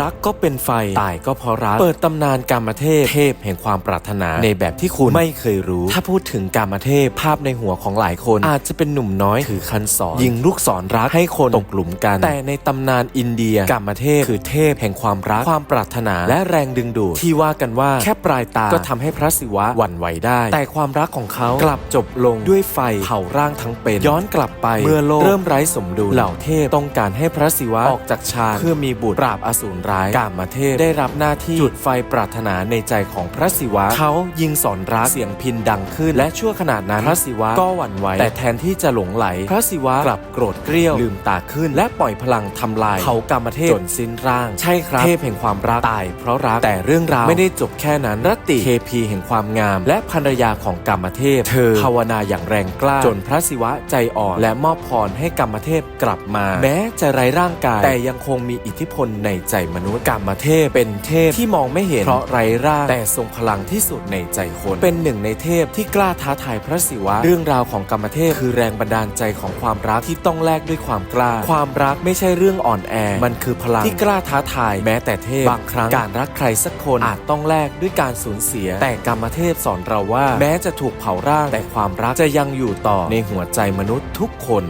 รักก็เป็นไฟ ตายก็เพราะรัก เปิดตำนานกามเทพ เทพแห่งความปรารถนา ในแบบที่คุณไม่เคยรู้ ถ้าพูดถึงกามเทพภาพในหัวของหลายคน อาจจะเป็นหนุ่มน้อยถือคันศรยิงลูกศรรักให้คนตกหลุมกัน แต่ในตำนานอินเดียกามเทพคือเทพแห่งความรักความปรารถนาและแรงดึงดูดที่ว่ากันว่าแค่ปลายตาก็ทำให้พระศิวะหวั่นไหวได้ แต่ความรักของเขากลับจบลงด้วยไฟเผาร่างทั้งเป็นย้อนกลับไปเมื่อโลกเริ่มไร้สมดุลเหล่าเทพต้องการให้พระศิวะออกจากฌานเพื่อมีบุตรปราบอสูรร้าย กามเทพได้รับหน้าที่จุดไฟปรารถนาในใจของพระศิวะ เขายิงสอนรักเสียงพินดังขึ้น และชั่วขณะนั้นพระศิวะก็หวั่นไหวแต่แทนที่จะหลงไหล พระศิวะกลับโกรธเกรี้ยวลืมตาขึ้น และปล่อยพลังทำลายเขากามเทพจนสิ้นร่าง ใช่ครับ เทพแห่งความรักตายเพราะรักแต่เรื่องราวไม่ได้จบแค่นั้นรติเทพีแห่งความงาม และภรรยาของกามเทพ เธอภาวนาอย่างแรงกล้า จนพระศิวะใจอ่อน และมอบพรให้กามเทพกลับมา แม้จะไร้ร่างกายแต่ยังคงมีอิทธิพลในใจมนุษย์กามเทพเป็นเทพที่มองไม่เห็นเพราะไร้ร่างแต่ทรงพลังที่สุดในใจคน เป็นหนึ่งในเทพที่กล้าท้าทายพระศิวะ เรื่องราวของกามเทพคือแรงบันดาลใจของความรักที่ต้องแลกด้วยความกล้า ความรักไม่ใช่เรื่องอ่อนแอ มันคือพลังที่กล้าท้าทายแม้แต่เทพบางครั้งการรักใครสักคนอาจต้องแลกด้วยการสูญเสีย แต่กามเทพสอนเราว่า แม้จะถูกเผาร่างแต่ความรักจะยังอยู่ต่อในหัวใจมนุษย์ทุกคน